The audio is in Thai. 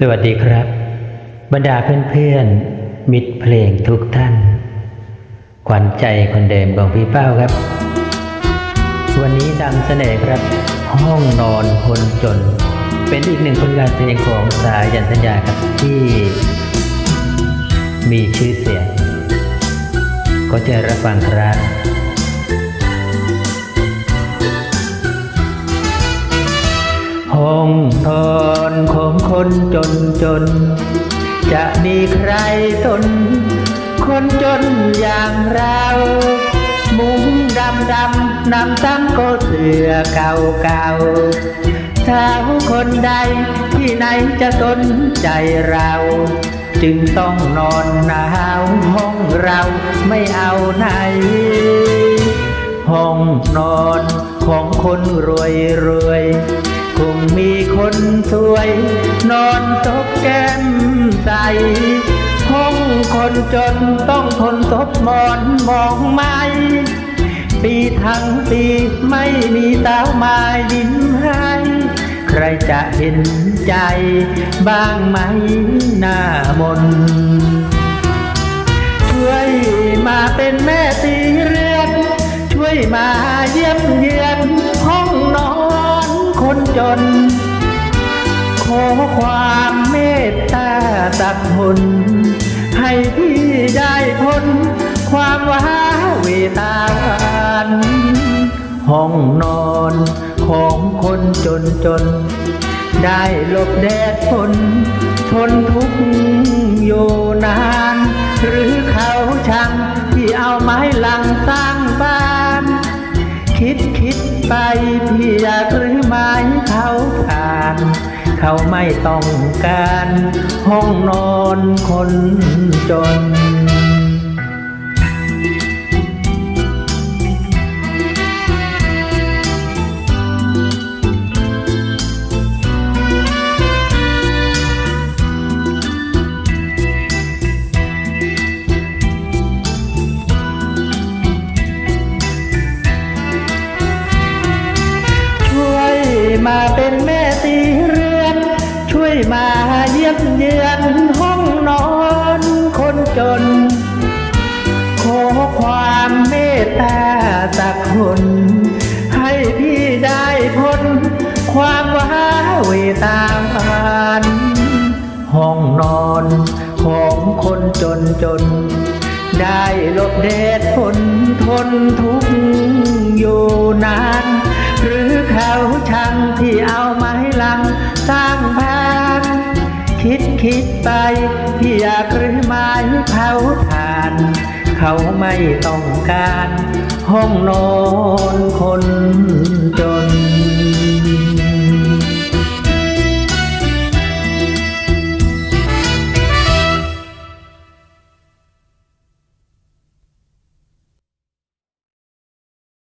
สวัสดีครับ บรรดาเพื่อนๆ มิตรเพลงทุกท่าน ขวัญใจคนเดิมของพี่เป้าครับ วันนี้นำเสนอครับ ห้องนอนคนจน เป็นอีกหนึ่งผลงานเพลงของสายันสัญญาครับที่ มีชื่อเสียง ก็จะรับฟังครับ ทอนของคนจนจน จะมีใครสน คนจนอย่างเรา มุ้งดำดำนำซ้ำก็เสือเก่าเก่าสาวคนใดที่ไหนจะสนใจเรา จึงต้องนอนหนาวห้องเราไม่เอาไหน ห้องนอนของคนรวยรวย มีคนสวย นอนตกแก้มใสห้องคนจนต้องทนซบหมอนมองไม่ปีทั้งปีไม่มีสาวมายิ้มให้ใครจะเห็นใจบ้างไหมหน้ามนช่วยมาเป็นแม่ตีเรือนช่วยมาเยี่ยม จน ขอความเมตตาสักคน ให้พี่ได้พ้นความว้าเวตาวานห้องนอนของคนจนจน ได้หลบแดดฝนทนทุกข์อยู่นาน คิดไปพี่อยากหรือไม้เขาผ่าน เขาไม่ต้องการ ห้องนอนคนจน จน ขอความเมตตาสักคน ให้พี่ได้พ้น ความว้าเหวตาหวานห้องนอนของคนจนจน ได้หลบแดดฝนทนทุกอยู่นาน หรือเขาช่างที่เอาไม้ลังสร้าง คิดคิดไปพี่อยากหรือไม้เผาผ่าน เขาไม่ต้องการ ห้องนอนคน